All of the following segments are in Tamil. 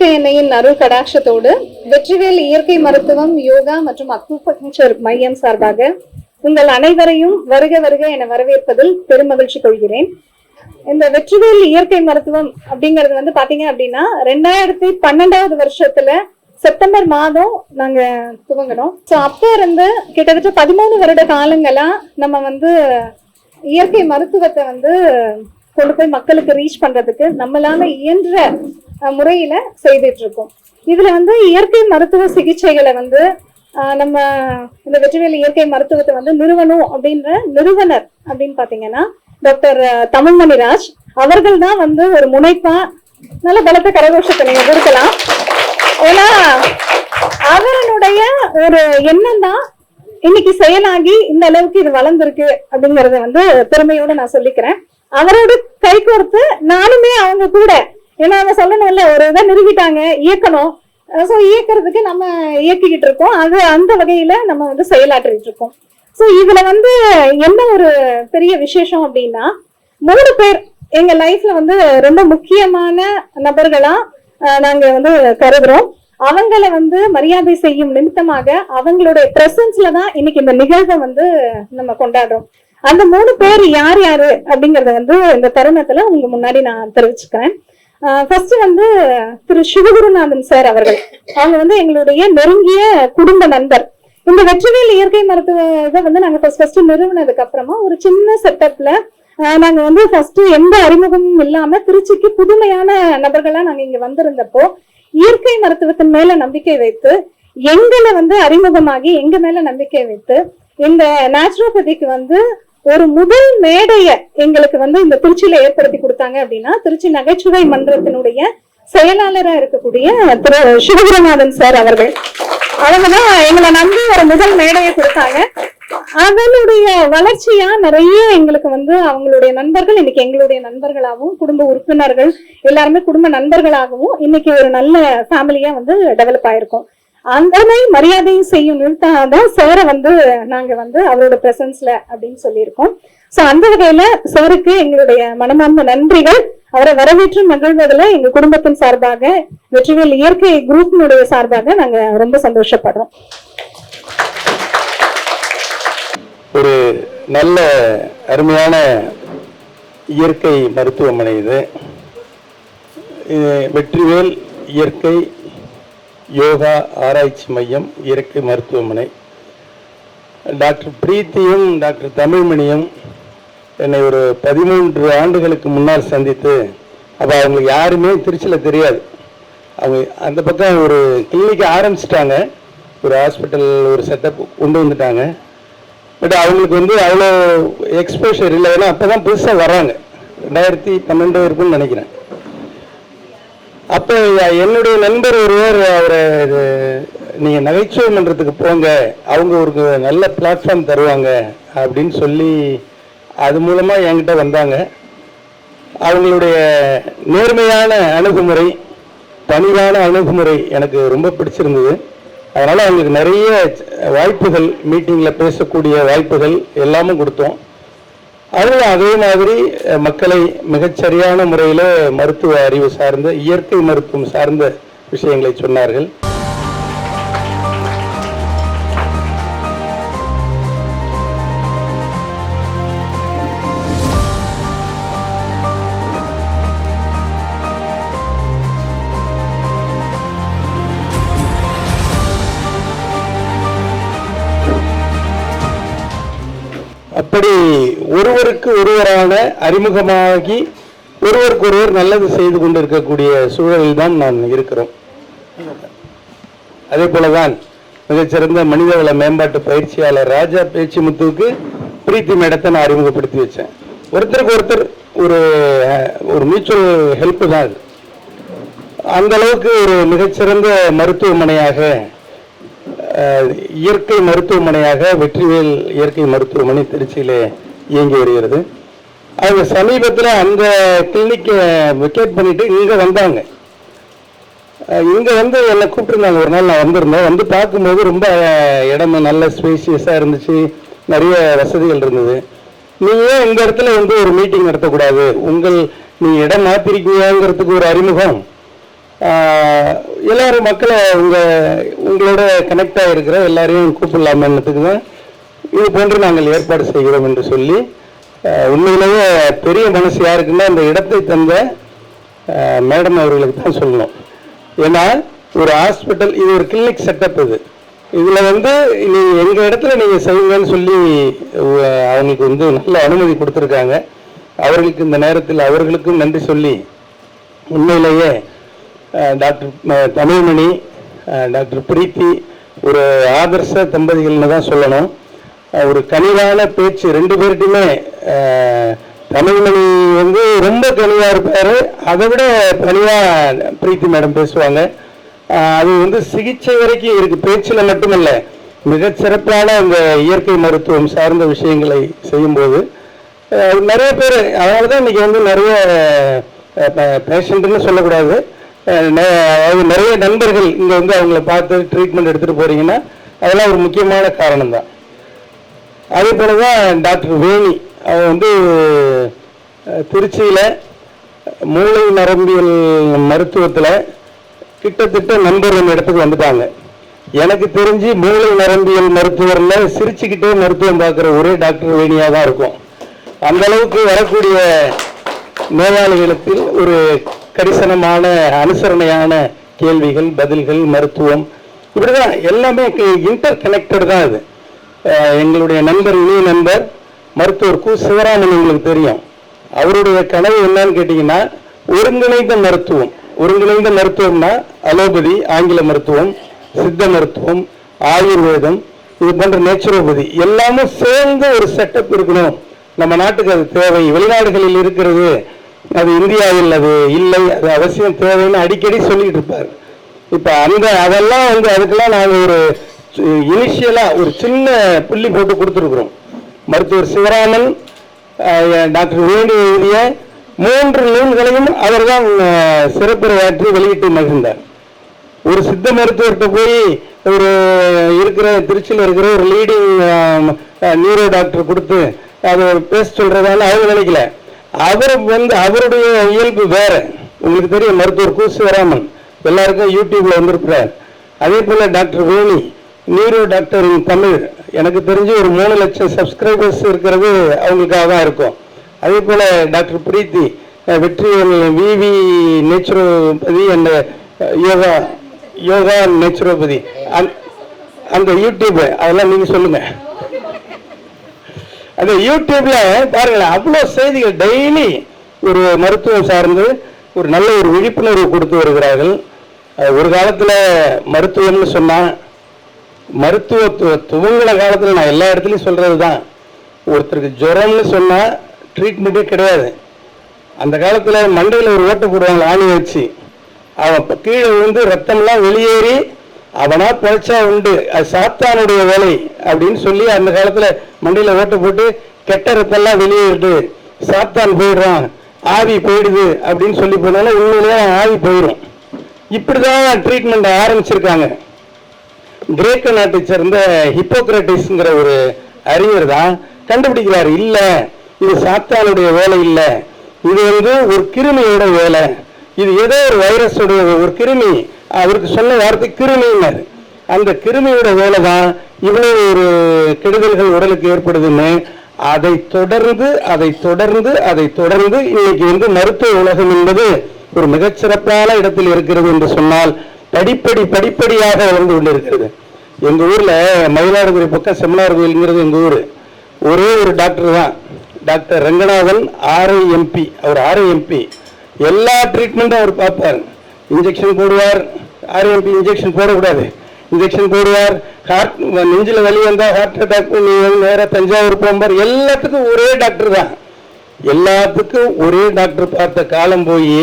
இயற்கை எண்ணெயின் அருள் கடாட்சத்தோடு வெற்றிவேல் இயற்கை மருத்துவம் யோகா மற்றும் அக்குபஞ்சர் மையம் சார்பாக உங்கள் அனைவரையும் வருக வருக என வரவேற்பதில் பெருமகிழ்ச்சி கொள்கிறேன். இந்த வெற்றிவேல் இயற்கை மருத்துவம் அப்படிங்கிறது வந்து பாத்தீங்க அப்படின்னா ரெண்டாயிரத்தி பன்னெண்டாவது வருஷத்துல செப்டம்பர் மாதம் நாங்க துவங்கினோம். ஸோ அப்ப இருந்து கிட்டத்தட்ட பதிமூணு வருட காலங்களா நம்ம வந்து இயற்கை மருத்துவத்தை வந்து கொண்டு போய் மக்களுக்கு ரீச் பண்றதுக்கு நம்மளால இயன்ற முறையில செய்துட்டு இருக்கோம் இதுல வந்து இயற்கை மருத்துவ சிகிச்சைகளை வந்து நம்ம இந்த வெற்றிவேல் இயற்கை மருத்துவத்தை வந்து நிறுவனம் அப்படின்ற நிறுவனர் அப்படின்னு பாத்தீங்கன்னா டாக்டர் அஹ், தமிழ்மணிராஜ். அவர்கள் தான் வந்து ஒரு முனைப்பா நல்ல பலத்த கரகோஷத்தை நீங்க கொடுக்கலாம். ஏன்னா அவரனுடைய ஒரு எண்ணம் தான் இன்னைக்கு செயலாகி இந்த அளவுக்கு இது வளர்ந்துருக்கு அப்படிங்கறத வந்து பெருமையோட நான் சொல்லிக்கிறேன். அவரோட கை கோர்த்து நானுமே அவங்க கூட ஏன்னா அவங்க சொல்லணும்ல ஒரு இதை நிறுவிட்டாங்க இயக்கணும். ஸோ இயக்கிறதுக்கு நம்ம இயக்கிக்கிட்டு இருக்கோம். அது அந்த வகையில நம்ம வந்து செயலாற்றிட்டு இருக்கோம். ஸோ இதுல வந்து என்ன ஒரு பெரிய விசேஷம் அப்படின்னா மூணு பேர் எங்க லைஃப்ல வந்து ரொம்ப முக்கியமான நபர்களா அஹ், நாங்க வந்து கருதுறோம். அவங்கள வந்து மரியாதை செய்யும் நிமித்தமாக அவங்களுடைய பிரசன்ஸ்ல தான் இன்னைக்கு இந்த நிகழ்வை வந்து நம்ம கொண்டாடுறோம். அந்த மூணு பேர் யார் யாரு அப்படிங்கறத வந்து இந்த தருணத்துல உங்க முன்னாடி நான் தெரிவிச்சுக்கிறேன். ஃபர்ஸ்ட் வந்து திரு சிவகுருநாதன் சார் அவர்கள். அவங்க வந்து எங்களுடைய நெருங்கிய குடும்ப நண்பர். இந்த வெற்றிவேல் இயற்கை மருத்துவ இதை வந்து நாங்க ஃபர்ஸ்ட் ஃபர்ஸ்ட் நிறுவனதுக்கு அப்புறமா ஒரு சின்ன செட்டப்ல நாங்க வந்து ஃபர்ஸ்ட் எந்த அறிமுகமும் இல்லாம திருச்சிக்கு புதுமையான நபர்களா நாங்க இங்க வந்திருந்தப்போ இயற்கை மருத்துவத்தின் மேல நம்பிக்கை வைத்து எங்களை வந்து அறிமுகமாகி எங்க மேல நம்பிக்கை வைத்து இந்த நேச்சுரோபதிக்கு வந்து ஒரு முதல் மேடைய எங்களுக்கு வந்து இந்த திருச்சியில ஏற்படுத்தி கொடுத்தாங்க அப்படின்னா திருச்சி நகைச்சுவை மன்றத்தினுடைய செயலாளரா இருக்கக்கூடிய திரு சிவகுருநாதன் சார் அவர்கள். அவங்கதான் எங்களை நம்பி ஒரு முதல் மேடையை கொடுத்தாங்க. அதனுடைய வளர்ச்சியா நிறைய எங்களுக்கு வந்து அவங்களுடைய நண்பர்கள் இன்னைக்கு எங்களுடைய நண்பர்களாகவும் குடும்ப உறுப்பினர்கள் எல்லாருமே குடும்ப நண்பர்களாகவும் இன்னைக்கு ஒரு நல்ல ஃபேமிலியா வந்து டெவலப் ஆயிருக்கும். அந்தனை மரியாதையும் செய்யும் நிறுத்தாதான் சாரை வந்து நாங்க வந்து அவரோட பிரசன்ஸ்ல அப்படின்னு சொல்லியிருக்கோம். சோ அந்த வகையில சாருக்கு எங்களுடைய மனமார்ந்த நன்றிகள். அவரை வரவேற்று மகிழ்வதில் எங்க குடும்பத்தின் சார்பாக வெற்றிவேல் இயற்கை குரூப்பினுடைய சார்பாக நாங்க ரொம்ப சந்தோஷப்படுறோம். ஒரு நல்ல அருமையான இயற்கை மருத்துவமனை இது வெற்றிவேல் இயற்கை யோகா ஆராய்ச்சி மையம் இயற்கை மருத்துவமனை. டாக்டர் பிரீத்தியும் டாக்டர் தமிழ்மணியும் என்னை ஒரு பதிமூன்று ஆண்டுகளுக்கு முன்னால் சந்தித்து அப்போ அவங்களுக்கு யாருமே திருச்சியில் தெரியாது. அவங்க அந்த பக்கம் ஒரு கிளினிக் ஆரம்பிச்சிட்டாங்க. ஒரு ஹாஸ்பிட்டல் ஒரு செட்டப் கொண்டு வந்துட்டாங்க. பட் அவங்களுக்கு வந்து அவ்வளோ எக்ஸ்போஷர் இல்லை ஏன்னா அப்போ தான் புதுசாக வராங்க ரெண்டாயிரத்தி பன்னெண்டு இருக்குன்னு நினைக்கிறேன். அப்போ என்னுடைய நண்பர் ஒருவர் அவரை இது, நீங்கள் நகைச்சுவை மன்றத்துக்கு போங்க. அவங்க ஒரு நல்ல பிளாட்ஃபார்ம் தருவாங்க அப்படின்னு சொல்லி அது மூலமாக என்கிட்ட வந்தாங்க. அவங்களுடைய நேர்மையான அணுகுமுறை பணிவான அணுகுமுறை எனக்கு ரொம்ப பிடிச்சிருந்தது. அதனால் அவங்களுக்கு நிறைய வாய்ப்புகள் மீட்டிங்கில் பேசக்கூடிய வாய்ப்புகள் எல்லாமும் கொடுத்தோம். அதில் அதே மாதிரி மக்களை மிகச்சரியான முறையில் மருத்துவ அறிவு சார்ந்த இயற்கை மருத்துவம் சார்ந்த விஷயங்களை சொன்னார்கள். அப்படி ஒருவருக்கு ஒருவரான அறிமுகமாகி ஒருவருக்கு ஒருவர் நல்லது செய்து கொண்டிருக்கக்கூடிய சூழலில் தான் நான் இருக்கிறோம். அதே போலதான் மிகச்சிறந்த மனிதவள மேம்பாட்டு பயிற்சியாளர் ராஜா பேச்சிமுத்துவுக்கு பிரீத்தி மேடத்தை நான் அறிமுகப்படுத்தி வச்சேன். ஒருத்தருக்கு ஒருத்தர் ஒரு ஒரு மியூச்சுவல் ஹெல்ப் தான் அது. அந்த அளவுக்கு ஒரு மிகச்சிறந்த மருத்துவமனையாக இயற்கை மருத்துவமனையாக வெற்றிவேல் இயற்கை மருத்துவமனை திருச்சியிலே இயங்கி வருகிறது. அவங்க சமீபத்தில் அந்த கிளினிக்கை வெக்கேட் பண்ணிவிட்டு இங்கே வந்தாங்க. இங்கே வந்து என்னை கூப்பிட்டுருந்தாங்க. ஒரு நாள் நான் வந்திருந்தேன். வந்து பார்க்கும்போது ரொம்ப இடமும் இடம் நல்ல ஸ்பேசியஸாக இருந்துச்சு. நிறைய வசதிகள் இருந்தது. நீங்கள் ஏன் இந்த இடத்துல வந்து ஒரு மீட்டிங் நடத்தக்கூடாது? உங்கள் நீ இடம் மாற்றிருக்கீங்கிறதுக்கு ஒரு அறிமுகம். எல்லாரும் மக்களை உங்கள் உங்களோட கனெக்ட் ஆகிருக்கிற எல்லாரையும் கூப்பிடலாமன்றதுக்கு தான் இது போன்று நாங்கள் ஏற்பாடு செய்கிறோம் என்று சொல்லி உண்மையிலேயே பெரிய மனசு யாருக்குன்னா அந்த இடத்தை தந்த மேடம் அவர்களுக்கு தான் சொல்லணும். ஏன்னா ஒரு ஹாஸ்பிட்டல் இது ஒரு கிளினிக் செட்டப் இது. இதில் வந்து நீ எங்கள் இடத்துல நீங்கள் செய்யுங்கன்னு சொல்லி அவங்களுக்கு வந்து நல்ல அனுமதி கொடுத்துருக்காங்க. அவர்களுக்கு இந்த நேரத்தில் அவர்களுக்கும் நன்றி சொல்லி உண்மையிலேயே டாக்டர் தமிழ்மணி டாக்டர் பிரீத்தி ஒரு ஆதர்ச தம்பதிகள்னு தான் சொல்லணும். ஒரு கனிவான பேச்சு. ரெண்டு பேர்கிட்டையுமே தமிழ்மொழி வந்து ரொம்ப கனிவாக இருப்பார். அதை விட கனிவாக பிரீத்தி மேடம் பேசுவாங்க. அது வந்து சிகிச்சை வரைக்கும் இருக்குது பேச்சில் மட்டுமல்ல மிகச்சிறப்பான அந்த இயற்கை மருத்துவம் சார்ந்த விஷயங்களை செய்யும்போது நிறைய பேர் அதனால தான் இன்றைக்கி வந்து நிறைய பேஷண்ட்டுன்னு சொல்லக்கூடாது. அதாவது நிறைய நண்பர்கள் இங்கே வந்து அவங்கள பார்த்து ட்ரீட்மெண்ட் எடுத்துகிட்டு போகிறீங்கன்னா அதெல்லாம் ஒரு முக்கியமான காரணம் தான் அதே போல தான் டாக்டர் வேணி. அவர் வந்து திருச்சியில் மூளை நரம்பியல் மருத்துவத்தில் கிட்டத்தட்ட நண்பர் நம்ம இடத்துக்கு வந்துட்டாங்க. எனக்கு தெரிஞ்சு மூளை நரம்பியல் மருத்துவரில் சிரிச்சுக்கிட்டே மருத்துவம் பார்க்குற ஒரே டாக்டர் வேணியாக தான் இருக்கும். அந்த அளவுக்கு வரக்கூடிய நோயாளிகளுக்கு ஒரு கரிசனமான அனுசரணையான கேள்விகள் பதில்கள் மருத்துவம் இப்படிதான். எல்லாமே இன்டர் கனெக்டட் தான் இது. எங்களுடைய நண்பர் இனிய நண்பர் மருத்துவர் கு சிவராமன் உங்களுக்கு தெரியும். அவருடைய கனவு என்னன்னு கேட்டிங்கன்னா ஒருங்கிணைந்த மருத்துவம். ஒருங்கிணைந்த மருத்துவம்னா அலோபதி ஆங்கில மருத்துவம் சித்த மருத்துவம் ஆயுர்வேதம் இது போன்ற நேச்சுரோபதி. எல்லாமும் சேர்ந்து ஒரு செட்டப் இருக்கணும். நம்ம நாட்டுக்கு அது தேவை. வெளிநாடுகளில் இருக்கிறது அது இந்தியாவில் அது இல்லை. அது அவசியம் தேவைன்னு அடிக்கடி சொல்லிட்டு இருப்பார். இப்போ அந்த அதெல்லாம் வந்து அதுக்கெல்லாம் நாங்கள் ஒரு இனிஷியலாக ஒரு சின்ன புள்ளி போட்டு கொடுத்துருக்குறோம். மருத்துவர் சிவராமன் டாக்டர் வேணு எழுதிய மூன்று நூல்களையும் அவர் தான் சிறப்புரையாற்றி வெளியிட்டு மகிழ்ந்தார். ஒரு சித்த மருத்துவர்கிட்ட போய் ஒரு இருக்கிற திருச்சியில் இருக்கிற ஒரு லீடிங் நியூரோ டாக்டர் கொடுத்து அதை பேச சொல்றதால அவங்க நினைக்கல. அவர் வந்து அவருடைய இயல்பு வேற. உங்களுக்கு தெரியும் மருத்துவர் கு. சிவராமன். எல்லாருக்கும் யூடியூப்ல வந்திருக்கிறார். அதே போல doctor Veni neuro doctor in Tamil. எனக்கு தெரிஞ்சு ஒரு மூணு லட்சம் சப்ஸ்கிரைபர்ஸ் இருக்கிறது அவங்களுக்காக தான் இருக்கும். அதே போல் doctor Preethi ah, Vetrivel V V naturopathy and yoga yoga naturopathy. அந்த- அந்த யூடியூப் அதெல்லாம் நீங்கள் சொல்லுங்கள் அந்த யூடியூப்ல பாருங்களேன் அவ்வளோ செய்திகள் டெய்லி ஒரு மருத்துவம் சார்ந்து ஒரு நல்ல ஒரு விழிப்புணர்வு கொடுத்து வருகிறார்கள். ஒரு காலத்தில் மருத்துவம்னு சொன்னால் மருத்துவ துவங்கின காலத்தில் நான் எல்லா இடத்துலையும் சொல்கிறது தான் ஒருத்தருக்கு ஜுரம்னு சொன்னால் ட்ரீட்மெண்ட்டே கிடையாது. அந்த காலத்தில் மண்டையில் ஒரு ஓட்டை போடுவாங்க ஆணி வச்சு அவன் இப்போ கீழே விழுந்து ரத்தம்லாம் வெளியேறி அவனாக பொழைச்சா உண்டு. அது சாத்தானுடைய வேலை அப்படின்னு சொல்லி அந்த காலத்தில் மண்டையில் ஓட்டு போட்டு கெட்ட ரத்தம்லாம் வெளியேறிட்டு சாத்தான் போயிடுறான் ஆவி போயிடுது அப்படின்னு சொல்லி போனாலும் உண்மையிலேயே ஆவி போயிடும் இப்படிதான் ட்ரீட்மெண்ட் ஆரம்பிச்சிருக்காங்க. கிரேக்க நாட்டை சேர்ந்த ஹிப்போக்ரட்டிஸ்ங்கிற ஒரு அறிஞர் தான் கண்டுபிடிக்கிறார் இல்லை இது சாத்தானுடைய வேலை இல்லை. இது வந்து ஒரு கிருமியோட வேலை. இது ஏதோ ஒரு வைரஸுடைய ஒரு கிருமி. அவருக்கு சொன்ன வார்த்தை கிருமின்னாரு. அந்த கிருமியோட வேலை தான் இவ்வளவு ஒரு கெடுதல்கள் உடலுக்கு ஏற்படுதுன்னு அதை தொடர்ந்து அதை தொடர்ந்து அதை தொடர்ந்து இன்னைக்கு வந்து மருத்துவ உலகம் என்பது ஒரு மிகச்சிறப்பான இடத்தில் இருக்கிறது என்று சொன்னால் படிப்படி படிப்படியாக வளர்ந்து கொண்டிருக்கிறது. எங்கள் ஊரில் மயிலாடுதுறை பக்கம் செம்மனார் கோயில்ங்கிறது எங்கள் ஊர். ஒரே ஒரு டாக்டர் தான். டாக்டர் ரங்கநாதன் ஆர்ஐஎம்பி அவர் ஆர்ஐஎம்பி எல்லா ட்ரீட்மெண்ட்டும் அவர் பார்ப்பார். இன்ஜெக்ஷன் போடுவார். ஆர்ஐஎம்பி இன்ஜெக்ஷன் போடக்கூடாது. இன்ஜெக்ஷன் போடுவார். ஹார்ட் நெஞ்சில் வலி வந்தால் ஹார்ட் அட்டாக் நீ நேராக தஞ்சாவூர் போகும்பார் எல்லாத்துக்கும் ஒரே டாக்டர் தான். எல்லாத்துக்கும் ஒரே டாக்டர் பார்த்த காலம் போய்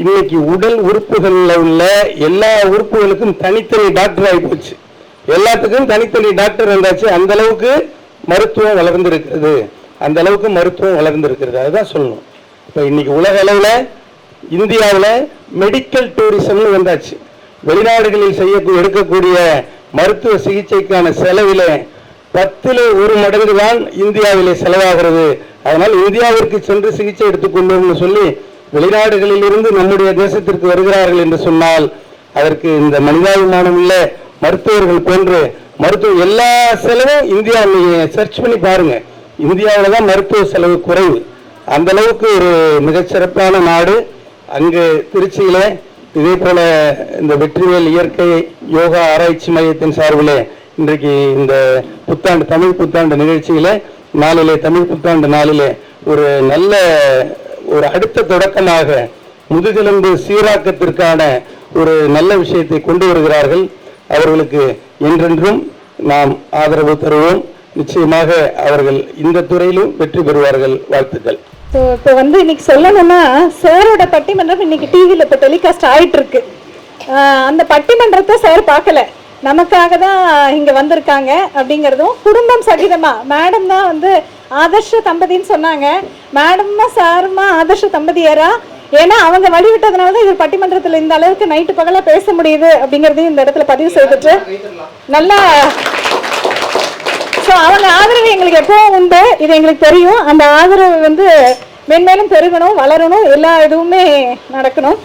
இன்னைக்கு உடல் உறுப்புகளில் உள்ள எல்லா உறுப்புகளுக்கும் தனித்தனி டாக்டர் ஆகி போச்சு. எல்லாத்துக்கும் தனித்தனி டாக்டர் இருந்தாச்சு அந்த அளவுக்கு மருத்துவம் வளர்ந்துருக்குது அந்த அளவுக்கு மருத்துவம் வளர்ந்துருக்கிறது. அதுதான் சொல்லணும். இப்போ இன்னைக்கு உலக அளவில் இந்தியாவில் மெடிக்கல் டூரிசம்னு வந்தாச்சு. வெளிநாடுகளில் செய்ய எடுக்கக்கூடிய மருத்துவ சிகிச்சைக்கான செலவில் பத்தில் ஒரு மடங்கு தான் இந்தியாவிலே செலவாகிறது. அதனால் இந்தியாவிற்கு சென்று சிகிச்சை எடுத்துக்கொண்டோம்னு சொல்லி வெளிநாடுகளில் இருந்து நம்முடைய தேசத்திற்கு வருகிறார்கள் என்று சொன்னால் அதற்கு இந்த மனிதாபிமானம் உள்ள மருத்துவர்கள் போன்று மருத்துவ எல்லா செலவும் இந்தியா நீங்க சர்ச் பண்ணி பாருங்க. இந்தியாவில் தான் மருத்துவ செலவு குறைவு. அந்த அளவுக்கு ஒரு மிகச்சிறப்பான நாடு. அங்கு திருச்சியில இதே போல இந்த வெற்றிவேல் இயற்கை யோகா ஆராய்ச்சி மையத்தின் சார்பில் இன்றைக்கு இந்த புத்தாண்டு தமிழ் புத்தாண்டு நிகழ்ச்சியில நாளிலே தமிழ் புத்தாண்டு நாளிலே ஒரு நல்ல ஒரு அடுத்த தொடக்கமாக முதுகெலும்பு சீராக்கத்திற்கான ஒரு நல்ல விஷயத்தை கொண்டு வருகிறார்கள். அவர்களுக்கு என்றென்றும் நாம் ஆதரவு தருவோம். நிச்சயமாக அவர்கள் இந்த துறையிலும் வெற்றி பெறுவார்கள். வாழ்த்துக்கள். ஸோ இப்போ வந்து இன்னைக்கு சொல்லணும்னா சாரோட பட்டிமன்றம் இன்னைக்கு டிவியில் இப்போ டெலிகாஸ்ட் ஆகிட்டு இருக்கு ஆஹ் அந்த பட்டிமன்றத்தை சார் பார்க்கல. நமக்காக தான் இங்கே வந்திருக்காங்க அப்படிங்கிறதும் குடும்பம் சகிதமாக மேடம் தான் வந்து ஆதர்ஷ தம்பதின்னு சொன்னாங்க. மேடம்மா சாருமா ஆதர்ஷ தம்பதியரா? ஏன்னா அவங்க வழிவிட்டதுனால தான் இது பட்டிமன்றத்தில் இந்த அளவுக்கு நைட்டு பகலாக பேச முடியுது அப்படிங்கிறதையும் இந்த இடத்துல பதிவு செய்துட்டு நல்லா ஸோ அவங்க ஆதரவு எங்களுக்கு எப்பவும் உண்டு. இது எங்களுக்கு தெரியும். அந்த ஆதரவு வந்து மென்மேலும் பெருகணும் வளரணும் எல்லா இதுவுமே நடக்கணும்.